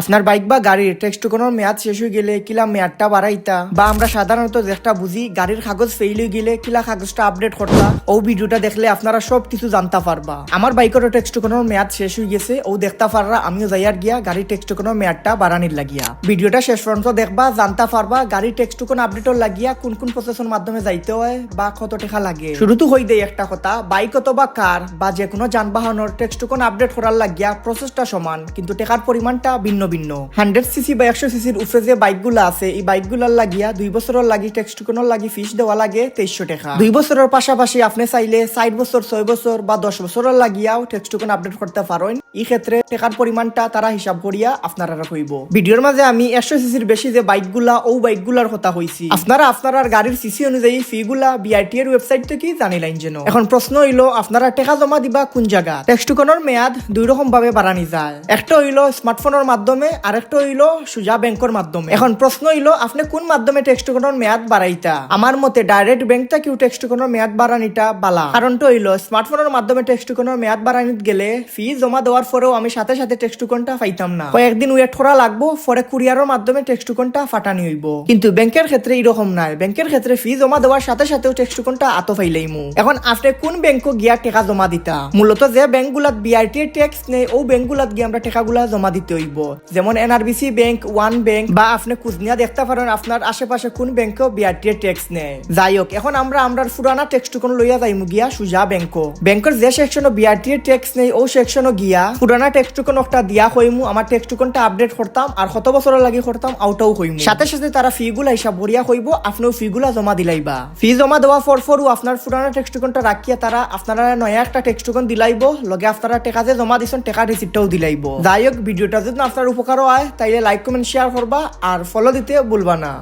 আপনার বাইক বা গাড়ির টেক্সট কোনো মেয়াদ শেষ হয়ে গেলে কিলা মেয়াদটা বাড়াইতা। বা আমরা সাধারণত যেটা বুঝি, গাড়ির কাগজ ফেইল হয়ে গেলে কিলা কাগজটা আপডেট করতা। ও ভিডিওটা দেখলে আপনারা সব কিছু জানতে পারবা। আমার বাইকেরও টেক্সট কোনো মেয়াদ শেষ হয়ে গেছে, ও দেখতে পাররা, আমিও যাইয়ার গিয়া গাড়ির টেক্সট কোনো মেয়াদটা বাড়ানির লাগিয়া। ভিডিওটা শেষ পর্যন্ত দেখবা, জানতে পারবা, গাড়ির টেক্সট কোন আপডেটর লাগিয়া কোন কোন প্রসেসের মাধ্যমে যাইতে হয় বা কত টাকা লাগে। শুরু তো হই দেয় একটা কথা, বাইক অথবা কার বা যে কোনো যানবাহনের কোন আপডেট করার লাগিয়া প্রসেসটা সমান, কিন্তু টাকার পরিমাণটা ভিন্ন ভিন্ন ভিন্ন। হান্ড্রেড সিসি বা একশো সিসির উপরে যে বাইকগুলো আছে, এই বাইকগুলোর লাগিয়া দুই বছরের লাগি টেক্সট লাগি ফিস দেওয়া লাগে তেইশশো টাকা। দুই বছরের পাশাপাশি আপনি চাইলে ষাট বছর, ছয় বছর বা দশ বছরের লাগিয়াও টেক্সট কোন আপডেট করতে পারেন। এই ক্ষেত্রে টাকার পরিমাণটা তারা হিসাব করিয়া আপনারা কইব ভিডিওর মাঝে আমি একশো সিসির বেশি যে বাইকগুলা ও বাইকগুলার কথা হইছি আপনারা আপনার গাড়ির সিসি অনুযায়ী ফিগুলা বিআরটি এর ওয়েবসাইট থেকে জানি লাইন যেন। এখন প্রশ্ন হইল, আপনারা টাকা জমা দিবা কোন জায়গা? টেক্সটুকনের মেয়াদ দুই রকম ভাবে বাড়ানি যায়। একটা হইল স্মার্টফোনের মাধ্যমে আর একটা হইল সুজা ব্যাংকের মাধ্যমে। এখন প্রশ্ন হইল, আপনি কোন মাধ্যমে টেক্সটুকনের মেয়াদ বাড়াইতা? আমার মতে ডাইরেক্ট ব্যাংক থেকেও টেক্সটুকনের মেয়াদ বাড়ানিটা বালা। কারণটা হইল স্মার্টফোনের মাধ্যমে টেক্সটুকনের মেয়াদ বাড়ানিত গেলে ফি জমা দেওয়ার পরেও আমি সাথে সাথে টেক্সটুকনটা পাইতাম না। কয়েকদিন ওয়েট করা লাগবো, পরে কুরিয়ারের মাধ্যমে টেক্সটুকনটা ফাটানি হইব। কিন্তু ব্যাংকের ক্ষেত্রে এরকম নাই। ব্যাংকের ক্ষেত্রে ফি জমা দেওয়ার সাথে সাথেও টেক্সটুকনটা আত ফাইলাইমু এখন আপনি কোন ব্যাংক গিয়া টাকা জমা দিতা? মূলত যে ব্যাংকগুলাত বিআরটি ট্যাক্স নেই ও ব্যাংকগুলাত গিয়ে আমরা টাকাগুলা জমা দিতে হইব। যেমন এনআরবিসি ব্যাংক ওয়ান ব্যাংক বা আপনি কুজনিয়া দেখতে পারেন আপনার আশেপাশে কোন ব্যাংকেও বিআরটি ট্যাক্স নেই। যাই হোক, এখন আমরা আমরা পুরানা টেক্সটুকন লইয়া যাইমু গিয়া সুজা ব্যাংক ব্যাংকের যে সেকশনও বিআরটি ট্যাক্স নেই ও সেকশনও গিয়া পুরানা টেক্সটুকন একটা দিয়া হইমু আমার টেক্সটুকনটা আপডেট করতাম আর কত বছর লাগি করতাম আউটাও হইমু সাথে সাথে তারা ফি গুলা হিসাব ভরিয়া হইব আপনিও ফি গুলা জমা দিলাইবা ফি জমা দেওয়া ফর ফরও আপনার পুরানা টেক্সটুকনটা রাখিয়া তারা আপনারা নয়া একটা টেক্সটুকন দিলাইব লগে আপনারা টেকা যে জমা দিছেন, টেকা রিসিপ্টটাও দিলাইব যাই হোক ভিডিওটা যদি আপনার উপকারও হয় তাইলে লাইক কমেন্ট শেয়ার করবা আর ফলো দিতে ভুলবা না।